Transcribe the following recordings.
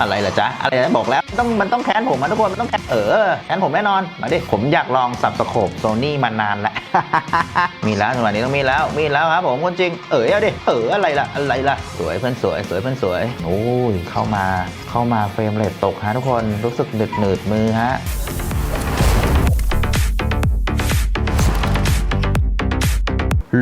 อะไรล่ะจ๊ะอะไรนะบอกแล้วต้องมันต้องแค้นผมมาทุกคนมันต้องแค้นเออแค้นผมแน่นอนมาดิผมอยากลองสับสโคบโซนี่มานานแล้ว มีแล้วจังหวะนี้ต้องมีแล้วมีแล้วครับผมคนจริงเออเอาดิเอออะไรล่ะอะไรล่ะสวยเพื่อนสวยสวยเพื่อนสวยโอ้ยเข้ามาเข้ามาเฟรมเรทตกฮะทุกคนรู้สึกหนืดหนืดมือฮะ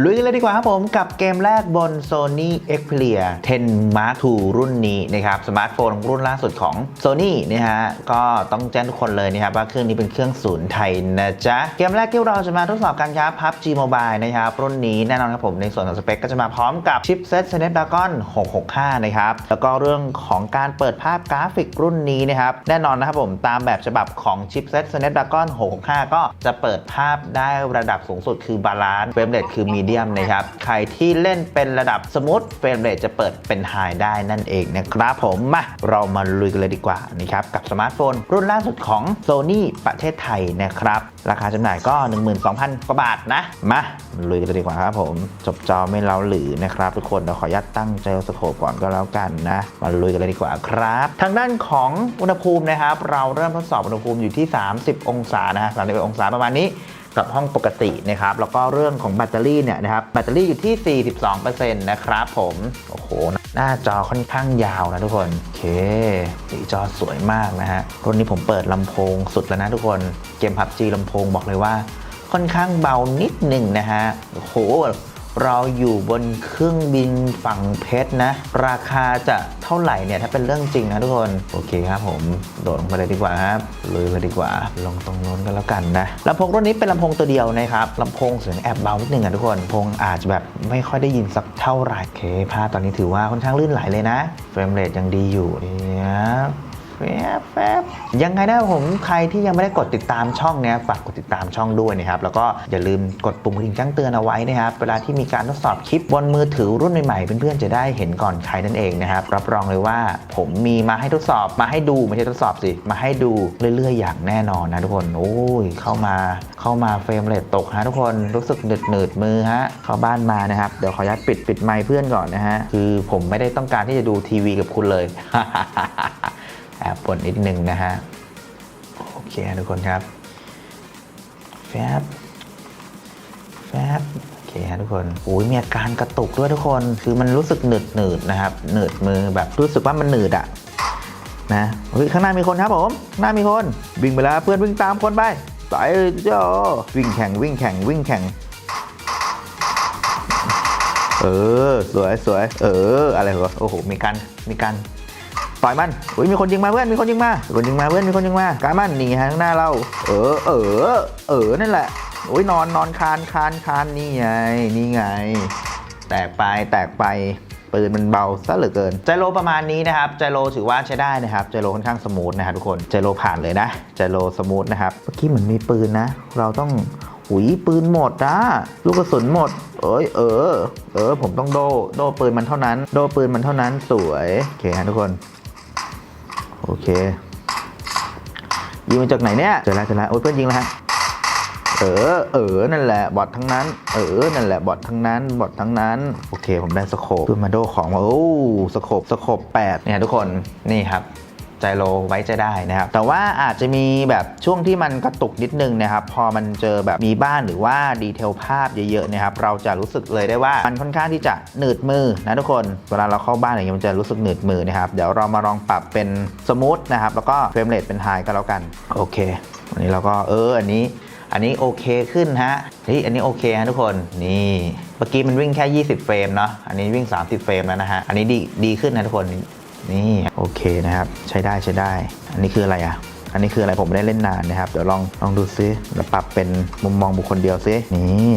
ลุยกันเลยดีกว่าครับผมกับเกมแรกบน Sony Xperia 10 Mark II รุ่นนี้นะครับสมาร์ทโฟนรุ่นล่าสุดของ Sony นะฮะก็ต้องแจ้งทุกคนเลยนะครับว่าเครื่องนี้เป็นเครื่องศูนย์ไทยนะจ๊ะ เกมแรกที่เราจะมาทดสอบกันครับ PUBG Mobile นะครับรุ่นนี้แน่นอนครับผมในส่วนของสเปคก็จะมาพร้อมกับชิปเซ็ต Snapdragon 665 นะครับ แล้วก็เรื่องของการเปิดภาพกราฟิกรุ่นนี้นะครับแน่นอนนะครับผมตามแบบฉบับของชิปเซ็ต Snapdragon 665 ก็จะเปิดภาพได้ระดับสูงสุดคือบาลานซ์เฟรมเรทคือมีเดียมนะครับ ใครที่เล่นเป็นระดับสมูทเฟรมเรทจะเปิดเป็นไฮได้นั่นเองนะครับผมมาเรามาลุยกันเลยดีกว่านะครับกับสมาร์ทโฟน รุ่นล่าสุดของ Sony ประเทศไทยนะครับ ราคาจำหน่ายก็ 12,000 กว่าบาทนะ มาลุยกันเลยดีกว่าครับผมจบจอไม่เล้าหรือนะครับ ทุกคนเราขออนุญาตตั้งเจลสโคปก่อนก็แล้วกันนะมาลุยกันเลยดีกว่าครับ ทางด้านของอุณหภูมินะครับ เราเริ่มทดสอบอุณหภูมิอยู่ที่ 30 องศานะฮะ30องศาประมาณนี้ กับห้องปกตินะครับแล้วก็เรื่องของแบตเตอรี่เนี่ยนะครับแบตเตอรี่อยู่ที่ 42%นะครับผมโอ้โหหน้าจอค่อนข้างยาวนะทุกคนโอเคสีจอสวยมากนะฮะรุ่นนี้ผมเปิดลำโพงสุดแล้วนะทุกคนเกมพับจีลำโพงบอกเลยว่าค่อนข้างเบานิดหนึ่งนะฮะโอ้โห เราอยู่บนเครื่องบินฝั่งเพชรนะ ราคาจะเท่าไหร่เนี่ย ถ้าเป็นเรื่องจริงนะทุกคน โอเคครับผม โดดลงไปเลยดีกว่าครับลุยไปดีกว่า ลงตรงโน้นกันแล้วกันนะลำโพงรุ่นนี้เป็นลำโพงตัวเดียวนะครับลำโพงเสียงแอบเบานิดนึงอะทุกคนพงอาจจะแบบไม่ค่อยได้ยินสักเท่าไหร่โอเคภาพตอนนี้ถือว่าค่อนข้างลื่นไหลเลยนะเฟรมเรทยังดีอยู่เนี่ย แฟบยังไงนะผมใครที่ยังไม่ได้กดติดตามช่องเนี้ยฝากกดติดตามช่องด้วยนะครับ แล้วก็อย่าลืมกดปุ่มกระดิ่งแจ้งเตือนเอาไว้นะครับ เวลาที่มีการทดสอบคลิปบนมือถือรุ่นใหม่ๆเพื่อนๆจะได้เห็นก่อนใครนั่นเองนะครับ รับรองเลยว่าผมมีมาให้ทดสอบมาให้ดูไม่ใช่ทดสอบสิ มาให้ดูเรื่อยๆ อย่างแน่นอนนะทุกคนโอ้ยเข้ามาเข้ามาเฟรมเรทตกฮะทุกคนรู้สึกหนืดหนืดๆมือฮะเข้าบ้านมานะครับเดี๋ยวขออนุญาตปิดปิดไมค์เพื่อนก่อนนะฮะคือผมไม่ได้ต้องการที่จะดูทีวีกับคุณเลย แอบปวดนิดนึงนะฮะ โอเคทุกคนครับ แฟบ แฟบ โอเคฮะทุกคนโอ้ยมีอาการกระตุกด้วยทุกคน คือมันรู้สึกหนืดหนืดนะครับ หนืดมือแบบรู้สึกว่ามันหนืดอะนะเฮ้ยข้างหน้ามีคนครับผมหน้ามีคนวิ่งไปแล้วเพื่อนวิ่งตามคนไปไปเจ้าวิ่งแข่งวิ่งแข่งวิ่งแข่งเออสวยสวยเอออะไรเหรอโอ้โหมีการมีการ ต่อยมันอุ้ยมีคนยิงมาเพื่อนมีคนยิงมามีคนยิงมาเพื่อนมีคนยิงมากามันหนีฮะข้างหน้าเรา เออเออเออนั่นแหละโอ้ยนอนนอนคานคานคานนี่ไงนี่ไง แตกไปแตกไปปืนมันเบาซะเหลือเกินใจโลประมาณนี้นะครับใจโลถือว่าใช้ได้นะครับใจโลค่อนข้างสมูทนะครับทุกคนใจโลผ่านเลยนะใจโลสมูทนะครับเมื่อกี้เหมือนมีปืนนะ เราต้องหุยปืนหมดนะลูกกระสุนหมด เอ้ยเออ เออ ผมต้องโดโดปืนมันเท่านั้น โดปืนมันเท่านั้นสวยโอเคฮะทุกคน โอเค ยิงมาจากไหนเนี่ยเจอแล้วเจอแล้วโอ้ยเพื่อนยิงแล้วฮะเออ เออ นั่นแหละ บอททั้งนั้น เออ นั่นแหละ บอททั้งนั้น บอททั้งนั้น โอเค ผมได้สโคปเพื่อมาโดของมาโอ้สโคปสโคปแปดเนี่ยทุกคน นี่ครับ ใจโลไว้ใจได้นะครับ แต่ว่าอาจจะมีแบบช่วงที่มันกระตุกนิดนึงนะครับ พอมันเจอแบบมีบ้านหรือว่าดีเทลภาพเยอะๆนะครับ เราจะรู้สึกเลยได้ว่ามันค่อนข้างที่จะหนืดมือนะทุกคน เวลาเราเข้าบ้านอย่างเงี้ยมันจะรู้สึกหนืดมือนะครับ เดี๋ยวเรามาลองปรับเป็นสมูทนะครับ แล้วก็เฟรมเรทเป็นไฮก็แล้วกัน โอเค วันนี้เราก็เออ อันนี้อันนี้โอเคขึ้นฮะเฮ้ยอันนี้โอเคฮะทุกคน นี่ เมื่อกี้มันวิ่งแค่ 20 เฟรมเนาะ อันนี้วิ่ง 30 เฟรมแล้วนะฮะ อันนี้ดีดีขึ้นนะทุกคน นี่โอเคนะครับ ใช้ได้ใช้ได้ อันนี้คืออะไรอะอันนี้คืออะไรผมไม่ได้เล่นนานนะครับ เดี๋ยวลองลองดูซิแล้วปรับเป็นมุมมองบุคคลเดียวซินี่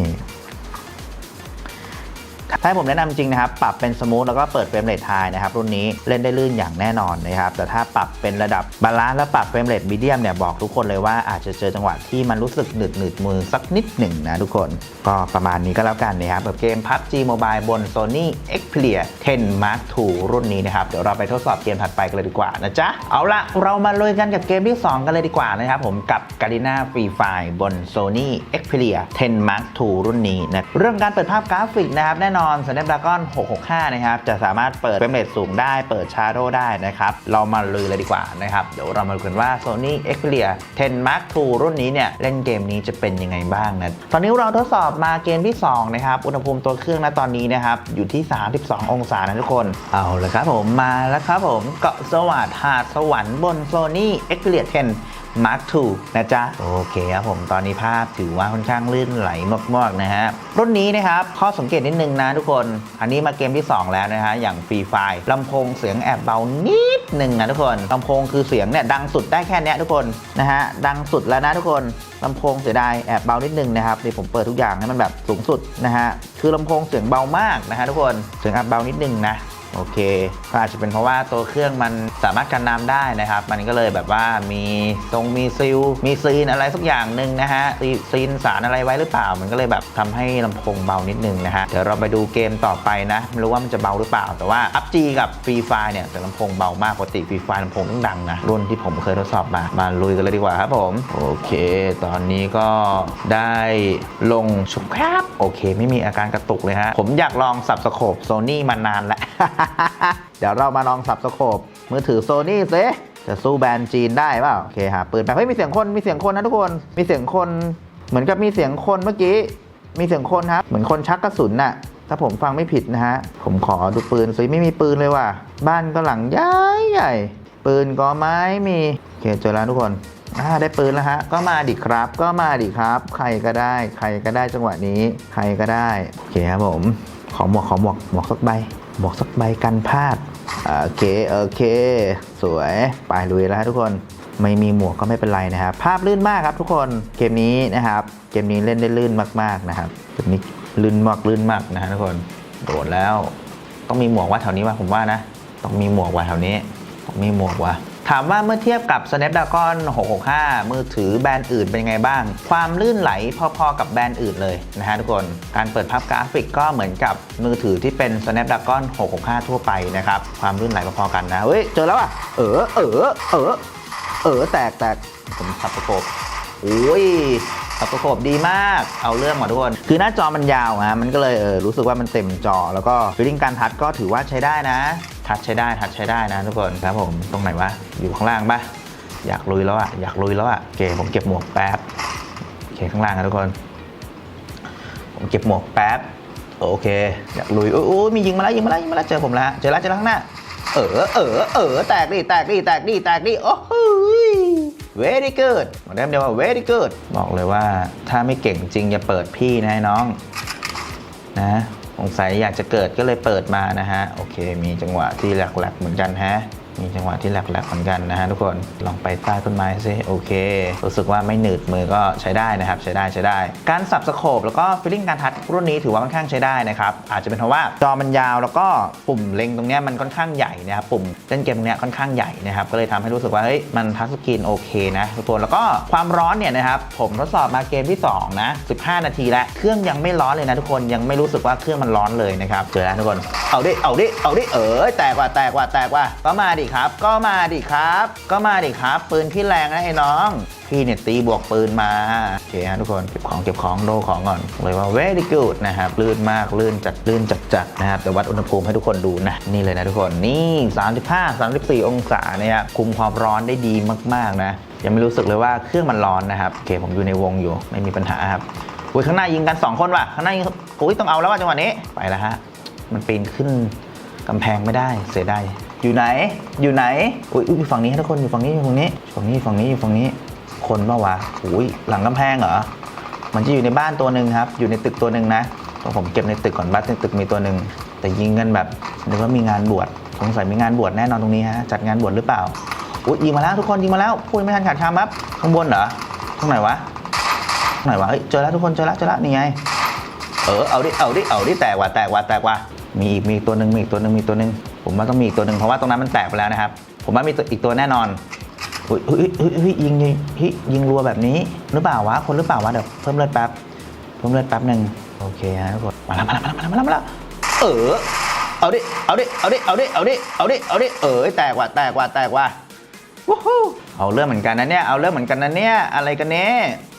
ถ้าผมแนะนำจริงนะครับ ปรับเป็นสมูทแล้วก็เปิดเฟรมเรทไฮนะครับรุ่นนี้เล่นได้ลื่นอย่างแน่นอนนะครับ แต่ถ้าปรับเป็นระดับบาลานซ์แล้วปรับเฟรมเรทมีเดียมเนี่ยบอกทุกคนเลยว่าอาจจะเจอจังหวะที่มันรู้สึกหนืดหนืดมือสักนิดหนึ่งนะทุกคน ก็ประมาณนี้ก็แล้วกันนะครับกับเกม PUBG Mobile บน Sony Xperia 10 Mark II รุ่นนี้นะครับ เดี๋ยวเราไปทดสอบเกมถัดไปกันเลยดีกว่านะจ๊ะ เอาละเรามาลุยกันกับเกมที่ 2 กันเลยดีกว่านะครับผมกับ Garena Free Fire บน Sony Xperia 10 Mark II รุ่นนี้นะเรื่องการเปิดภาพกราฟิกนะครับแน่นนอน Snapdragon 665 นะครับ จะสามารถเปิดเฟรมเรทสูงได้ เปิด Shadow ได้นะครับ เรามาลุยเลยดีกว่านะครับ เดี๋ยวเรามาดูกันว่า Sony Xperia 10 Mark II รุ่นนี้เนี่ย เล่นเกมนี้จะเป็นยังไงบ้างนะ ตอนนี้เราทดสอบมาเกมที่ 2 นะครับ อุณหภูมิตัวเครื่องนะตอนนี้นะครับ อยู่ที่ 32 องศานะทุกคน เอาเลยครับผม มาแล้วครับผม เกาะสวัสดหาดสวรรค์บน Sony Xperia 10 Mark II นะจ๊ะ โอเคครับผมตอนนี้ภาพถือว่าค่อนข้างลื่นไหลมากๆนะฮะ รุ่นนี้นะครับ ข้อสังเกตนิดนึงนะทุกคน อันนี้มาเกมที่ 2 แล้วนะฮะ อย่างฟรีไฟลำโพงเสียงแอบเบานิดหนึ่งนะทุกคนลำโพงคือเสียงเนี่ยดังสุดได้แค่เนี้ยทุกคนนะฮะดังสุดแล้วนะทุกคนลำโพงเสียดายแอบเบานิดนึงนะครับนี่ผมเปิดทุกอย่างให้มันแบบสูงสุดนะฮะคือลำโพงเสียงเบามากนะฮะทุกคนเสียงแอบเบานิดนึงนะ โอเคก็อาจจะเป็นเพราะว่าตัวเครื่องมันสามารถกันน้ำได้นะครับ มันก็เลยแบบว่ามีตรงมีซิลมีซีนอะไรสักอย่างหนึ่งนะฮะซีนสารอะไรไว้หรือเปล่า มันก็เลยแบบทำให้ลำโพงเบานิดนึงนะฮะเดี๋ยวเราไปดูเกมต่อไปนะไม่รู้ว่ามันจะเบาหรือเปล่า แต่ว่า PUBG กับฟรีไฟเนี่ยแต่ลำโพงเบามากปกติฟรีไฟลำโพงต้องดังนะรุ่นที่ผมเคยทดสอบมามาลุยกันเลยดีกว่าครับผม โอเค ตอนนี้ก็ได้ลงชุบครับ โอเค ไม่มีอาการกระตุกเลยฮะผมอยากลองสับสโคปโซนี่มานานแล้วเดี๋ยวเรามาลองสับสโคปมือถือโซนี่ซิจะสู้แบรนด์จีนได้เปล่าโอเคหาปืนไปเฮ้ยมีเสียงคนมีเสียงคนนะทุกคนมีเสียงคนเหมือนกับมีเสียงคนเมื่อกี้ มีเสียงคนครับ เหมือนคนชักกระสุนน่ะ ถ้าผมฟังไม่ผิดนะฮะ ผมขอดูปืนซิไม่มีปืนเลยว่ะ บ้านก็หลังใหญ่ใหญ่ ปืนก็ไม่มี โอเคเจอแล้วทุกคน อ่าได้ปืนแล้วฮะ ก็มาดิครับ ก็มาดิครับ ใครก็ได้ ใครก็ได้จังหวะนี้ ใครก็ได้ โอเคครับผม ขอหมวกขอหมวกหมวกสักใบ หมวกสักใบกันพลาดโอเคโอเค สวยไปลุยแล้วฮะทุกคนไม่มีหมวกก็ไม่เป็นไรนะครับ ภาพลื่นมากครับทุกคนเกมนี้นะครับ เกมนี้เล่นได้ลื่นมากๆนะครับเกมนี้ลื่นมากลื่นมากนะฮะทุกคนโดดแล้ว ต้องมีหมวกว่าแถวนี้ว่าผมว่านะ ต้องมีหมวกว่าแถวนี้ ต้องมีหมวกว่า ถามว่าเมื่อเทียบกับ Snapdragon 665 มือถือแบรนด์อื่นเป็นไงบ้าง ความลื่นไหลพอๆกับแบรนด์อื่นเลยนะฮะทุกคน การเปิดภาพกราฟิกก็เหมือนกับมือถือที่เป็น Snapdragon 665 ทั่วไปนะครับ ความลื่นไหลพอๆกันนะ เฮ้ย เจอแล้วอะ เออ เออ เออ เออ แตกแตกผมสับประกบ โอ้ยสับประกบดีมาก เอาเรื่องมาทุกคน คือหน้าจอมันยาวฮะ มันก็เลยเออรู้สึกว่ามันเต็มจอ แล้วก็ฟีลลิ่งการทัชก็ถือว่าใช้ได้นะ ทัชใช้ได้ ทัชใช้ได้นะทุกคนครับผม ตรงไหนวะ อยู่ข้างล่างปะอยากลุยแล้วอะอยากลุยแล้วอะโอเค ผมเก็บหมวกแป๊บ โอเค ข้างล่างนะทุกคน ผมเก็บหมวกแป๊บ โอเค อยากลุย โอ้โอ้มียิงมาแล้ว ยิงมาแล้ว ยิงมาแล้ว เจอผมแล้วฮะเจอแล้ว เจอแล้วข้างหน้า เออ เออ เออ แตกดิ แตกดิ แตกดิ แตกดิ โอ้โห very good มาเรียกเดียวว่า very good บอกเลยว่าถ้าไม่เก่งจริงอย่าเปิดพี่นะให้น้อง นะสงสัยอยากจะเกิดก็เลยเปิดมานะฮะ โอเค มีจังหวะที่หลักๆเหมือนกันฮะ มีจังหวะที่แหลกๆเหมือนกันนะฮะทุกคนลองไปใต้ต้นไม้ซิโอเค รู้สึกว่าไม่หนืดมือก็ใช้ได้นะครับใช้ได้ใช้ได้ การสับสโคปแล้วก็ฟีลลิ่งการทัชรุ่นนี้ถือว่าค่อนข้างใช้ได้นะครับอาจจะเป็นเพราะว่าจอมันยาวแล้วก็ปุ่มเล็งตรงนี้มันค่อนข้างใหญ่นะครับปุ่มเล่นเกมตรงเนี้ยค่อนข้างใหญ่นะครับก็เลยทำให้รู้สึกว่าเฮ้ยมันทัชสกรีนโอเคนะทุกคนแล้วก็ความร้อนเนี่ยนะครับผมทดสอบมาเกมที่สองนะ15 นาทีแล้วเครื่องยังไม่ร้อนเลยนะทุกคนยังไม่รู้สึกว่าเครื่องมันร้อนเลยนะครับเจอแล้วทุกคนเอาดิเอาดิเอาดิเออแตกว่าแตกว่าแตกว่าก็มาดิครับ ก็มาดิครับ ก็มาดิครับ ปืนที่แรงนะไอ้น้อง พี่เนี่ยตีบวกปืนมาโอเคฮะทุกคนเก็บของเก็บของโดของก่อนเลยว่า very good นะครับลื่นมากลื่นจัดลื่นจัดจัดนะครับแต่วัดอุณหภูมิให้ทุกคนดูนะนี่เลยนะทุกคนนี่ 35 34 องศาเนี่ยคุมความร้อนได้ดีมากๆนะยังไม่รู้สึกเลยว่าเครื่องมันร้อนนะครับโอเคผมอยู่ในวงอยู่ไม่มีปัญหาครับอุ้ยข้างหน้ายิงกัน 2 คนว่ะข้างหน้ายิงอุ้ยต้องเอาแล้วว่ะจังหวะนี้ไปแล้วฮะมันปีนขึ้นกำแพงไม่ได้เสียดาย อยู่ไหน อยู่ไหนอุ้ยอยู่ฝั่งนี้ทุกคนอยู่ฝั่งนี้อยู่ฝั่งนี้ฝั่งนี้ฝั่งนี้อยู่ฝั่งนี้ คนเมื่อวะอุ้ยหลังกำแพงเหรอมันจะอยู่ในบ้านตัวหนึ่งครับ อยู่ในตึกตัวหนึ่งนะต้องผมเก็บในตึกก่อนบ้านในตึกมีตัวหนึ่งแต่ยิงกันแบบนึกว่ามีงานบวชสงสัยมีงานบวชแน่นอนตรงนี้ฮะจัดงานบวชหรือเปล่าอุ้ยยิงมาแล้วทุกคนยิงมาแล้วพูดไม่ทันขาดคำครับข้างบนเหรอตรงไหนวะตรงไหนวะเฮ้ยเจอแล้วทุกคนเจอแล้วเจอแล้วนี่ไงเออเอาดิเอาดิเอาดิแตกว่ะแตกว่ะแตกว่ะมีอีกมีอีกตัวหนึ่งมีอีกตัวหนึ่งมีตัวหนึ่ง ผมว่าต้องมีอีกตัวหนึ่งเพราะว่าตรงนั้นมันแตกไปแล้วนะครับ ผมว่ามีตัวอีกตัวแน่นอนเฮ้ยเฮ้ยเฮ้ยเฮ้ยยิงยิงยิงรัวแบบนี้หรือเปล่าวะคนหรือเปล่าวะเดี๋ยวเพิ่มเลือดแป๊บเพิ่มเลือดแป๊บหนึ่งโอเคฮะทุกคนมาแล้วมาแล้วมาแล้วมาแล้วมาแล้วเออเอาดิเอาดิเอาดิเอาดิเอาดิเอาดิเอาดิเออแตกว่ะแตกว่ะแตกว่ะวู้ฮู้เอาเรื่องเหมือนกันนะเนี่ยเอาเรื่องเหมือนกันนะเนี่ยอะไรกันเนี่ย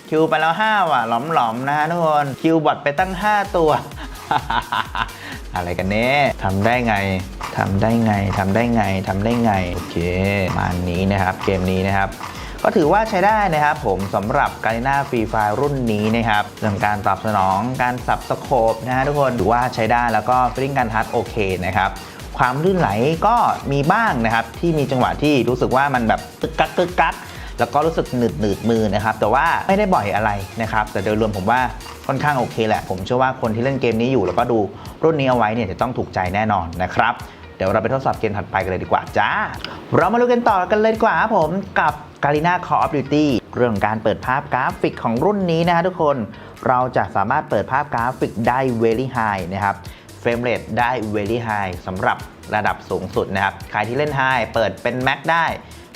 คิวไปแล้ว5ว่ะหลอมๆนะฮะทุกคนคิวบอทไปตั้ง 5 ตัว อะไรกันเนี่ยทำได้ไงทำได้ไงทำได้ไงทำได้ไงโอเคมานี้นะครับ เกมนี้นะครับก็ถือว่าใช้ได้นะครับผมสำหรับการ n นาฟรีไฟรุ่นนี้นะครับเรื่องการตอบสนองการสับสโคปนะฮะทุกคนถือว่าใช้ได้แล้วก็ฟิลลิ่งการทัชโอเคนะครับความลื่นไหลก็มีบ้างนะครับ ที่มีจังหวะที่รู้สึกว่ามันแบบตึกกักตึกกัก แล้วก็รู้สึกหนืดหนืดมือนะครับ แต่ว่าไม่ได้บ่อยอะไรนะครับ แต่โดยรวมผมว่าค่อนข้างโอเคแหละ ผมเชื่อว่าคนที่เล่นเกมนี้อยู่แล้วก็ดูรุ่นนี้เอาไว้เนี่ยจะต้องถูกใจแน่นอนนะครับ เดี๋ยวเราไปทดสอบเกมถัดไปกันเลยดีกว่าจ้า เรามาดูกันต่อกันเลยดีกว่าผมกับ g a r i n a Call of Duty เรื่องของการเปิดภาพกราฟิกของรุ่นนี้นะฮะทุกคน เราจะสามารถเปิดภาพกราฟิกได้ very high นะครับเฟรมเรทได้ very high สำหรับระดับสูงสุดนะครับ ใครที่เล่น high เปิดเป็น max ได้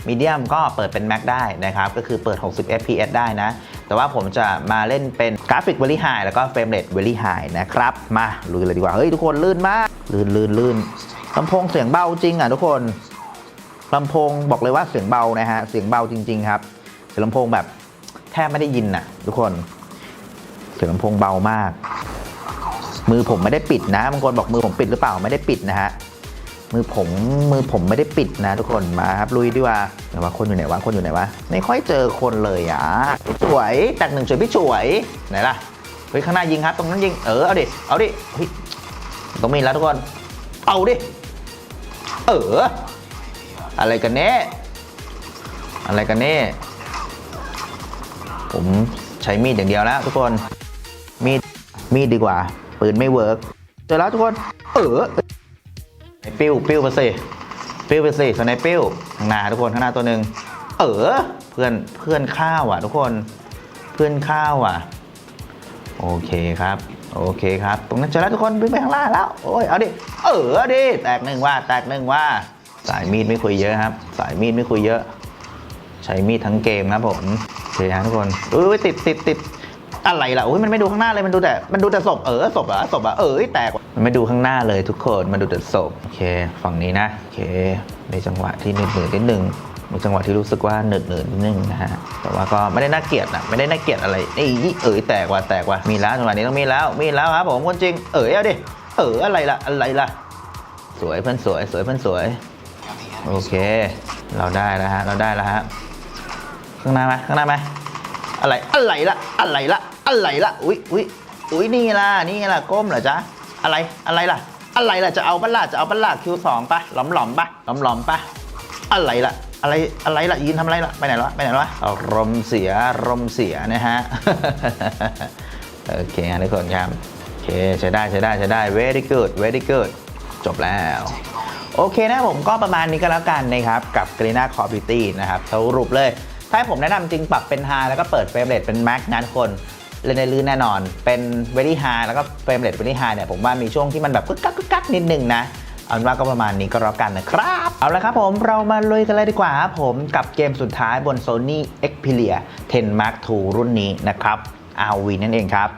มีเดียมก็เปิดเป็น max ได้นะครับ ก็คือเปิด 60 fps ได้นะ แต่ว่าผมจะมาเล่นเป็นกราฟิก very high แล้วก็เฟรมเรท very high นะครับ มาลุยเลยดีกว่า เฮ้ย ทุกคนลื่นมาก ลื่นลื่นลื่นลำโพงเสียงเบาจริงอะทุกคนลำโพงบอกเลยว่าเสียงเบานะฮะ เสียงเบาจริง ๆ ครับ เสียงลำโพงแบบแทบไม่ได้ยินน่ะ ทุกคน เสียงลำโพงเบามาก มือผมไม่ได้ปิดนะ บางคนบอกมือผมปิดหรือเปล่า ไม่ได้ปิดนะฮะ มือผมมือผมไม่ได้ปิดนะทุกคนมาครับลุยดีกว่าแต่ว่าคนอยู่ไหนวะคนอยู่ไหนวะไม่ค่อยเจอคนเลยอะพี่ฉวยแตกหนึ่งฉวยพี่ฉวยไหนล่ะเฮ้ยข้างหน้ายิงครับ ตรงนั้นยิงเออเอาดิเอาดิเฮ้ยต้องมีแล้วทุกคนเอาดิเอออะไรกันเน่อะไรกันเน่ผมใช้มีดอย่างเดียวแล้วทุกคนมีดมีดดีกว่าปืนไม่เวิร์กเจอแล้วทุกคน เออ ปิ้วปิ้วไปสิปิ้วไปสิสไนปิ้วข้างหน้าทุกคนข้างหน้าตัวหนึ่งเออเพื่อนเพื่อนข้าวอะ ทุกคนเพื่อนข้าวอะ โอเคครับ โอเคครับ ตรงนั้นเจอแล้วทุกคนวิ่งไปข้างล่างแล้วโอ้ยเอาดิเออเดิแตกหนึ่งว่าแตกหนึ่งว่าสายมีดไม่คุยเยอะครับ สายมีดไม่คุยเยอะ ใช้มีดทั้งเกมครับผมโอเคฮะทุกคนเอุ้ติดติดติด อะไรล่ะโอ้ยมันไม่ดูข้างหน้าเลยมันดูแต่มันดูแต่ศพเออศพเหรอะศพอะเออแตกมันไม่ดูข้างหน้าเลยทุกคนมันดูแต่ศพโอเค ฝั่งนี้นะโอเคในจังหวะที่หนืดหนืดนิดนึงมีจังหวะที่รู้สึกว่าหนืดหนืดนิดนึงนะฮะ แต่ว่าก็ไม่ได้น่าเกลียดนะไม่ได้น่าเกลียดอะไรนี่เอ๋ยแตกว่ะแตกว่ะมีแล้วจังหวะนี้ต้องมีแล้ว มีแล้วครับผมคนจริง เอ๋ยเอาดิ เอออะไรล่ะ อะไรล่ะ สวยเพื่อนสวย สวยเพื่อนสวย โอเค เราได้แล้วฮะ เราได้แล้วฮะ ข้างหน้าไหมข้างหน้าไหมอะไร อะไรละอะไรละ อะไรล่ะ อุ้ยอุ้ยอุ้ยนี่ล่ะ นี่ล่ะ ก้มเหรอจ๊ะ อะไร อะไรล่ะ อะไรล่ะ จะเอาปะล่ะจะเอาปะล่ะคิวสองปะหลอมหลอมปะหลอมหลอมปะอะไรล่ะ อะไร อะไรล่ะ ยืนทำอะไรล่ะ ไปไหนล้วไปไหนล้วอารมณ์เสียอารมณ์เสียนะฮะ โอเคฮะทุกคนครับ โอเค ใช้ได้ ใช้ได้ ใช้ได้ very good very good จบแล้วโอเคนะผมก็ประมาณนี้ก็แล้วกันนะครับ กับ g r e n a c o p i t y นะครับสรุปเลย ถ้าผมแนะนำจริงปรับเป็น High แล้วก็เปิดเฟรมเรทเป็น Max นะทุกคน เล่นในลื่นแน่นอน เป็น Very High แล้วก็เฟรมเรท Very High เนี่ยผมว่ามีช่วงที่มันแบบกึกกักกึกกักนิดนึงนะเอาเป็นว่าก็ประมาณนี้ก็แล้วกันนะครับ เอาละครับผมเรามาลุยกันเลยดีกว่าครับผมกับเกมสุดท้ายบน Sony Xperia 10 Mark II รุ่นนี้นะครับ RV นั่นเองครับ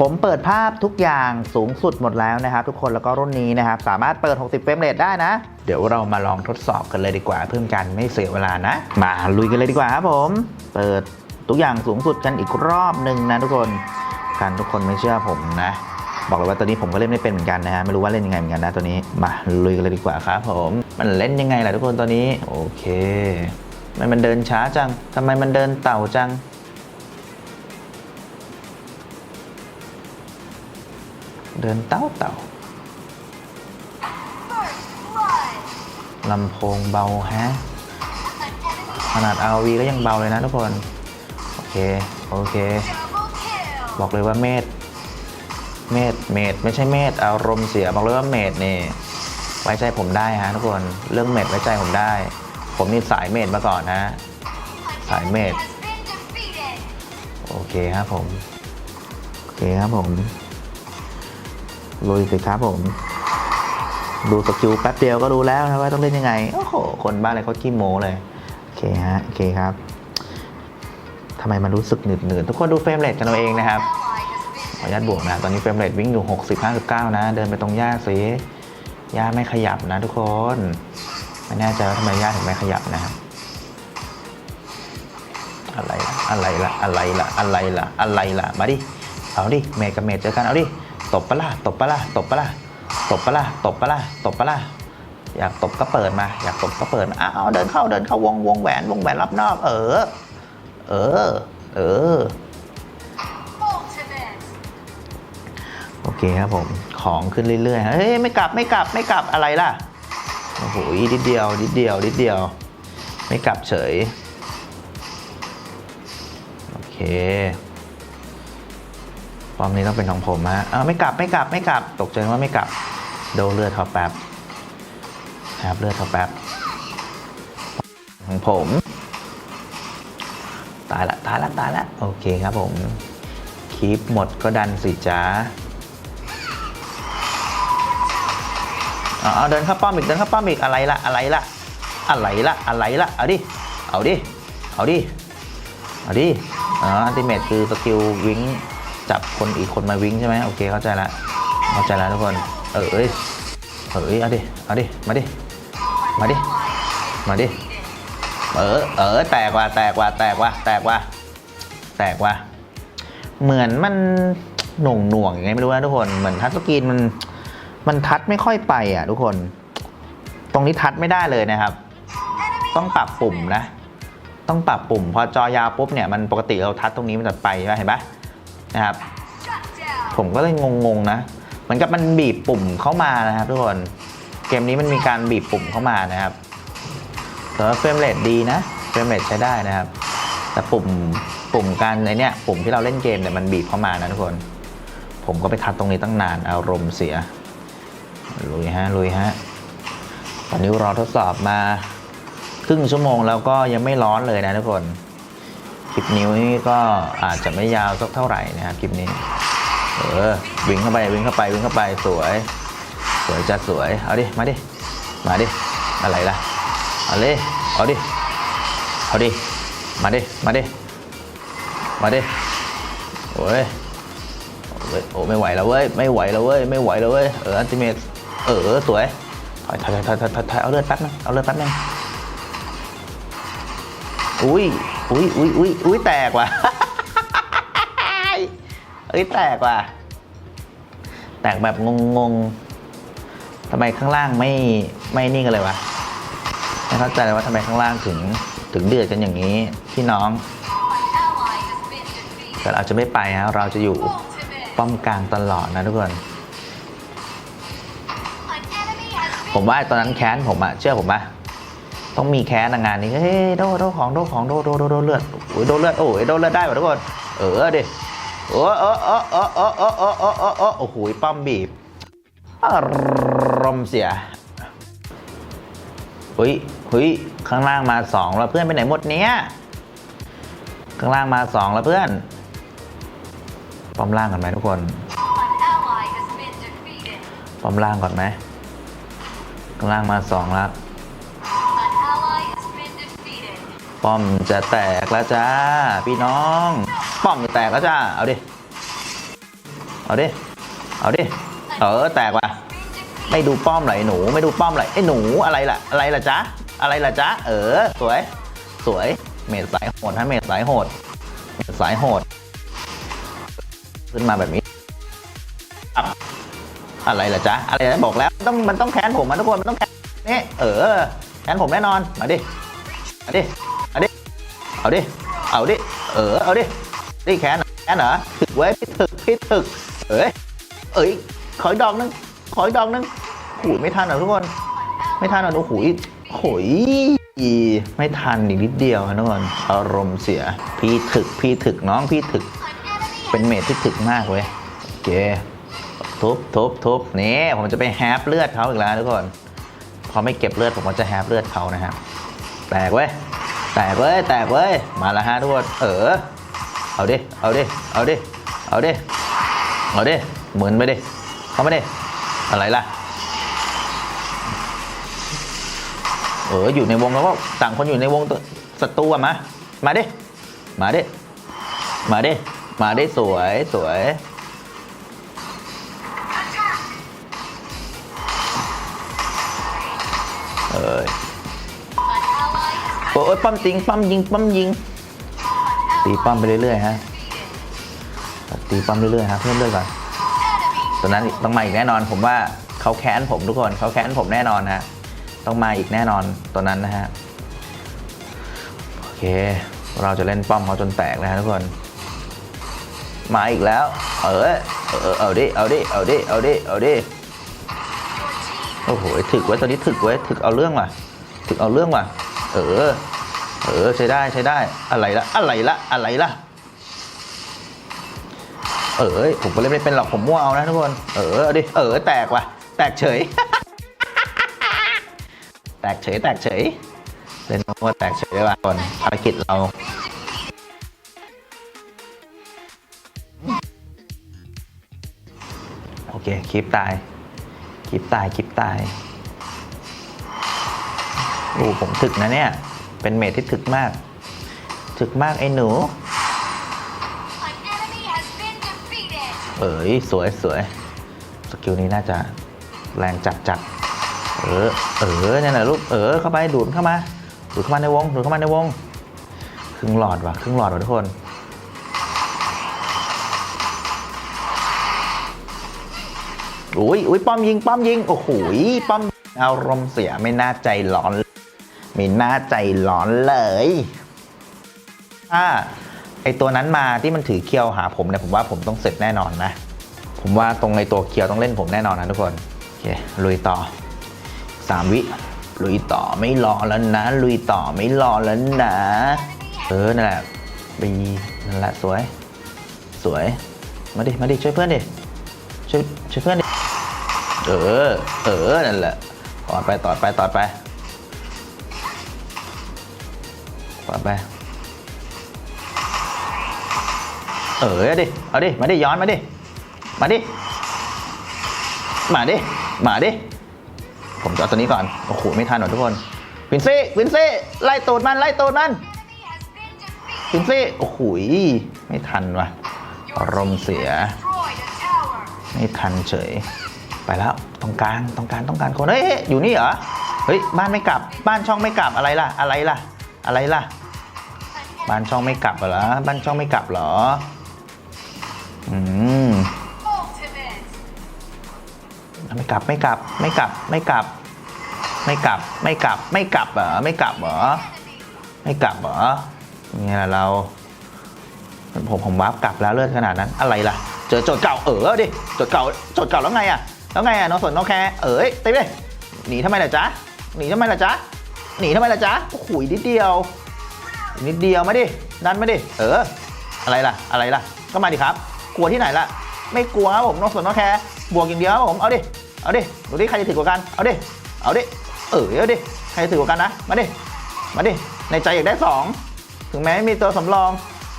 ผมเปิดภาพทุกอย่างสูงสุดหมดแล้วนะครับ ทุกคนแล้วก็รุ่นนี้นะครับ สามารถเปิด 60 เฟรมเรทได้นะ เดี๋ยวเรามาลองทดสอบกันเลยดีกว่า เพื่อกันไม่เสียเวลานะ มาลุยกันเลยดีกว่าครับผม เปิด ทุกอย่างสูงสุดกันอีกรอบหนึ่งนะทุกคนกันทุกคนไม่เชื่อผมนะ บอกเลยว่าตัวนี้ผมก็เล่นไม่เป็นเหมือนกันนะฮะไม่รู้ว่าเล่นยังไงเหมือนกันนะตัวนี้มาลุยกันเลยดีกว่าครับผมมันเล่นยังไงล่ะทุกคนตัวนี้โอเคทำไมมันเดินช้าจังทำไมมันเดินเต่าจังเดินเต้าเต่าลำโพงเบาแฮะขนาด RV ก็ยังเบาเลยนะทุกคน เค โอเค บอกเลยว่าเมดเมดเมดไม่ใช่เมดอารมณ์เสียบอกเลยว่าเมดนี่ไว้ใจผมได้ฮะทุกคนเรื่องเมดไว้ใจผมได้ ผมนี่สายเมดมาก่อนฮะสายเมดโอเคครับผม โอเคครับผมลุยสิครับผม ดูสกิลแป๊บเดียวก็รู้แล้วนะว่าต้องเล่นยังไง โอ้โห คนบ้าอะไรเขาขี้โม้เลย โอเคฮะ โอเคครับ ทำไมมันรู้สึกหนืดหนืดๆทุกคนดูเฟรมเรทกันเอาเองนะครับขออนุญาตบวกนะตอนนี้เฟรมเรทวิ่งอยู่ 60 59 นะ เดินไปตรงหญ้าสิหญ้าไม่ขยับนะทุกคนไม่แน่ใจว่าทำไมหญ้าถึงไม่ขยับนะครับอะไรอะไรล่ะอะไรล่ะอะไรล่ะอะไรล่ะมาดิเอาดิเมกับเมดเจอกันเอาดิตบปะล่ะตบปะล่ะตบปะล่ะตบปะล่ะตบปะล่ะตบปะล่ะอยากตบก็เปิดมา อยากตบก็เปิดมาอ้าวเดินเข้าเดินเข้าวงวงแหวนวงแหวนรับนอกเออ เออ เออ โอเคครับผม ของขึ้นเรื่อยๆ เฮ้ย ไม่กลับไม่กลับไม่กลับอะไรล่ะ โอ้โหนิดเดียวนิดเดียวนิดเดียว ไม่กลับเฉย โอเคปอมนี้ต้องเป็นของผมฮะอ้าวไม่กลับไม่กลับไม่กลับ ตกใจว่าไม่กลับ โดนเลือดเขาแป๊บแอบเลือดเขาแป๊บของผม ตายละตายละตายละโอเคครับผมคลิปหมดก็ดันสิจ้าเอาเดินเข้าป้อมอีกเดินเข้าป้อมอีกอะไรละอะไรละอะไรละอะไรละเอาดิเอาดิเอาดิเอาดิอ๋ออันติเมตคือสกิลวิงจับคนอีกคนมาวิงใช่ไหมโอเคเข้าใจละเข้าใจแล้วทุกคนเออเอ้ยเออเอ้ยเอาดิเอาดิมาดิมาดิมาดิ เออ เออ แตกว่ะแตกว่ะแตกว่ะแตกว่ะแตกว่ะเหมือนมันหน่วงหน่วงยังไงไม่รู้นะทุกคน เหมือนทัชสกรีนมัน มันทัดไม่ค่อยไปอะทุกคน ตรงนี้ทัดไม่ได้เลยนะครับ ต้องปรับปุ่มนะ ต้องปรับปุ่ม พอจอยาวปุ๊บเนี่ยมันปกติเราทัดตรงนี้มันจะไปใช่ไหมเห็นปะนะครับ ผมก็เลยงงๆนะเหมือนกับมันบีบปุ่มเข้ามานะครับ ทุกคน เกมนี้มันมีการบีบปุ่มเข้ามานะครับ แต่ว่าเฟรมเรทดีนะเฟรมเรทใช้ได้นะครับ แต่ปุ่มปุ่มการไอเนี้ยปุ่มที่เราเล่นเกมเนี่ยมันบีบเข้ามานะทุกคน ผมก็ไปทัดตรงนี้ตั้งนานอารมณ์เสียลุยฮะลุยฮะตอนนี้รอทดสอบมาครึ่งชั่วโมงแล้วก็ยังไม่ร้อนเลยนะทุกคนคลิปนิ้วนี่ก็อาจจะไม่ยาวสักเท่าไหร่นะครับคลิปนี้ เออวิ่งเข้าไปวิ่งเข้าไปวิ่งเข้าไปสวย สวยจัดสวย เอาดิ มาดิ มาดิ อะไรล่ะ เอาเลยเอาดิ เอาดิ มาดิ มาดิ มาดิโอ้ยโอ้ยโอ้ไม่ไหวแล้วเว้ย ไม่ไหวแล้วเว้ย ไม่ไหวแล้วเว้ย เอออันติเมตเออสวยถอยถอยถอยถอยถอยเอาเลือดแป๊บนึงเอาเลือดแป๊บนึงอุ้ยอุ้ยอุ้ยอุ้ยอุ้ยแตกว่ะเอ้ยแตกว่ะ แตกแบบงงๆทำไมข้างล่างไม่ไม่นี่กันเลยวะ ไม่เข้าใจเลยว่าทำไมข้างล่างถึงถึงเดือดกันอย่างนี้พี่น้อง แต่เราจะไม่ไปฮะเราจะอยู่ป้อมกลางตลอดนะทุกคน ผมว่าตอนนั้นแค้นผมอะเชื่อผมปะต้องมีแค้นงานนี้เฮ้ยโดโดของโดของโดโดโดโดเลือดโอ้ยโดเลือดโอ้ยโดเลือดได้ป่ะทุกคนเออดิโอ้โอ้โอ้โอ้โอ้โอ้โอ้โอ้โอ้โอ้โอ้โหป้อมบีบอารมณ์เสียเฮ้ย เฮ้ยข้างล่างมาสองแล้วเพื่อนไปไหนหมดเนี้ยข้างล่างมาสองแล้วเพื่อนป้อมล่างก่อนไหมทุกคนป้อมล่างก่อนไหมข้างล่างมาสองแล้วป้อมจะแตกแล้วจ้าพี่น้อง ป้อมจะแตกแล้วจ้าเอาดิเอาดิเอาดิเออแตกว่ะไม่ดูป้อมไหลหนู ไม่ดูป้อมไหลไอ้หนูอะไรล่ะอะไรล่ะจ๊ะ อะไรล่ะจ๊ะ เออ สวย สวย เมดสายโหดฮะเมดสายโหด เมดสายโหด ขึ้นมาแบบนี้ อะไรล่ะจ๊ะ อะไรนะบอกแล้ว ต้องมันต้องแค้นผมมาทุกคน มันต้องแค้นนี่ เออ แค้นผมแน่นอน มาดิ มาดิ มาดิ เอาดิ เอาดิ เออ เอาดินี่แค้นเหรอแค้นเหรอ ถึกไว้พี่ถึกพี่ถึก เอ้ย เอ้ย ขออีกดอกนึง ขออีกดอกนึงหูยไม่ทันเหรอทุกคน ไม่ทันเหรอโอ้โห โหยไม่ทันอีกนิดเดียวนะทุกคนอารมณ์เสีย พี่ถึกพี่ถึกน้องพี่ถึก เป็นเมทที่ถึกมากเว้ยโอเคทุบทุบทุบนี่ผมจะไปแฮปเลือดเขาอีกแล้วทุกคนพอไม่เก็บเลือดผมก็จะแฮปเลือดเขานะฮะแตกเว้ยแตกเว้ยแตกเว้ยมาแล้วฮะทุกคนเออเอาดิเอาดิเอาดิเอาดิเอาดิหมุนไปดิเข้ามาดิอะไรล่ะ อออยู่ในวงแล้วก็ต่างคนอยู่ในวงตัวศัตรูอะมา มาดิ มาดิ มาดิ มาดิสวยสวย เอ้ยโอ้ยปั้มจริงปั้มยิงปั้มยิง ตีปั้มไปเรื่อยๆฮะ ตีปั้มเรื่อยๆฮะเพิ่มเรื่อยก่อนตอนนั้นต้องมาอีกแน่นอนผมว่าเขาแค้นผมทุกคนเขาแค้นผมแน่นอนฮะ ต้องมาอีกแน่นอนตัวนั้นนะฮะ โอเค เราจะเล่นป้อมเขาจนแตกนะฮะทุกคน มาอีกแล้ว เออเออเอาดิ เอาดิ เอาดิ เอาดิ เอาดิ โอ้โห ถึกไว้ตัวนี้ถึกไว้ ถึกเอาเรื่องว่ะ ถึกเอาเรื่องว่ะ เออ เออ ใช้ได้ ใช้ได้ อะไรละ อะไรละ อะไรละเออผมก็เล่นไม่เป็นหรอกผมมั่วเอานะทุกคน เออเอาดิ เออแตกว่ะ แตกเฉย แตกเฉยแตกเฉยเล่นมั่แตกเฉยว่ะทุกคนภารกิจเราโอเคคลิปตายคลิปตายคลิปตายโอ้ผมถึกนะเนี่ย เป็นเมทที่ถึกมาก ถึกมากไอ้หนู เอ๋ยสวยสวยสกิลนี้น่าจะแรงจัดจัด เออ เออเนี่ยแหละลูก เออ เข้าไป ดูดเข้ามา ดูดเข้ามาในวง ดูดเข้ามาในวง ครึ่งหลอดว่ะ ครึ่งหลอดว่ะทุกคน อุ้ยอุ้ยป้อมยิง ป้อมยิง โอ้โหยป้อม อารมณ์เสียไม่น่าใจร้อน ไม่น่าใจร้อนเลย ถ้าไอตัวนั้นมาที่มันถือเคียวหาผมเนี่ยผมว่าผมต้องเสร็จแน่นอนนะ ผมว่าตรงไอตัวเคียวต้องเล่นผมแน่นอนนะทุกคน โอเค ลุยต่อ สามวิ ลุยต่อไม่รอแล้วนะ ลุยต่อไม่รอแล้วนะ เออ นั่นแหละบีนั่นแหละสวย สวย มาดิ มาดิ ช่วยเพื่อนดิ ช่วย ช่วยเพื่อนดิ เออ เออ นั่นแหละ ต่อไป ต่อไป ต่อไป ต่อไป เออเอาดิ เอาดิ มาดิ ย้อนมาดิ มาดิ มาดิ มาดิ ผมจะเอาตัวนี้ก่อน โอ้โห ไม่ทันหรอกทุกคน วินซี่ วินซี่ ไล่ตูดมัน ไล่ตูดมัน วินซี่ โอ้โห ไม่ทันว่ะอารมณ์เสีย ไม่ทันเฉย ไปแล้ว ตรงกลาง ตรงกลาง ต้องการคน เฮ้ย อยู่นี่เหรอ เฮ้ย บ้านไม่กลับ บ้านช่องไม่กลับ อะไรล่ะ อะไรล่ะ อะไรล่ะ บ้านช่องไม่กลับเหรอ บ้านช่องไม่กลับเหรอ อืม ไม่กลับไม่กลับไม่กลับไม่กลับ ไม่กลับไม่กลับไม่กลับเหรอไม่กลับเหรอไม่กลับเหรอเนี่ยเราผมผมวาร์ปกลับแล้วเลือดขนาดนั้นอะไรล่ะ เจอโจทย์เก่าเออดิโจทย์เก่าโจทย์เก่าแล้วไงอะแล้วไงอะน้องสนน้องแคร์เอ้ยเต้ไปหนีทำไมล่ะจ๊ะหนีทำไมล่ะจ๊ะหนีทำไมล่ะจ๊ะโอ้โหนิดเดียว นิดเดียวมาดิดันมาดิเออ อะไรล่ะอะไรล่ะก็มาดิครับ กลัวที่ไหนล่ะ ไม่กลัวครับผมน้องสนน้องแคร์บวกอย่างเดียวครับผมเอาดิ เอาดิ ดูดิใครจะถึกกว่ากัน เอาดิ เอาดิ เออเอาดิ ใครจะถึกกว่ากันนะ มาดิ มาดิ ในใจอยากได้สองถึงแม้ไม่มีตัวสำรอง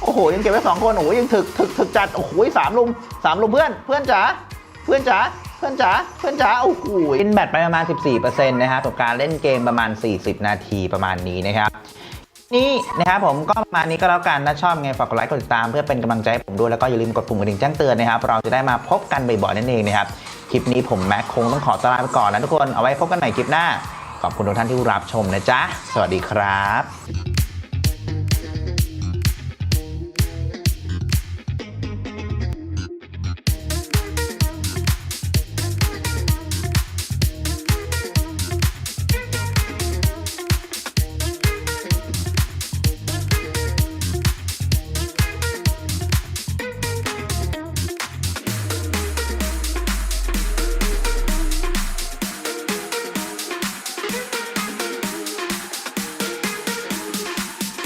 โอ้โห ยังเก็บไว้สองคน โอ้โหยังถึกถึกถึกจัด โอ้โหสามลุมสามลุมเพื่อน เพื่อนจ๋า เพื่อนจ๋า เพื่อนจ๋า เพื่อนจ๋า โอ้โหอินแบตไปประมาณ 14%นะครับกับการเล่นเกมประมาณ 40 นาทีประมาณนี้นะครับนี่นะครับผมก็ประมาณนี้ก็แล้วกันนะชอบไงฝากกดไลค์กดติดตามเพื่อเป็นกำลังใจให้ผมด้วยแล้วก็อย่าลืมกดปุ่มกระดิ่งแจ้งเตือนนะครับ เราจะได้มาพบกันบ่อยๆนั่นเองนะครับ คลิปนี้ผมแม็กคงต้องขอตวลาไปก่อนนะทุกคน เอาไว้พบกันใหม่คลิปหน้า ขอบคุณทุกท่านที่รับชมนะจ๊ะ สวัสดีครับ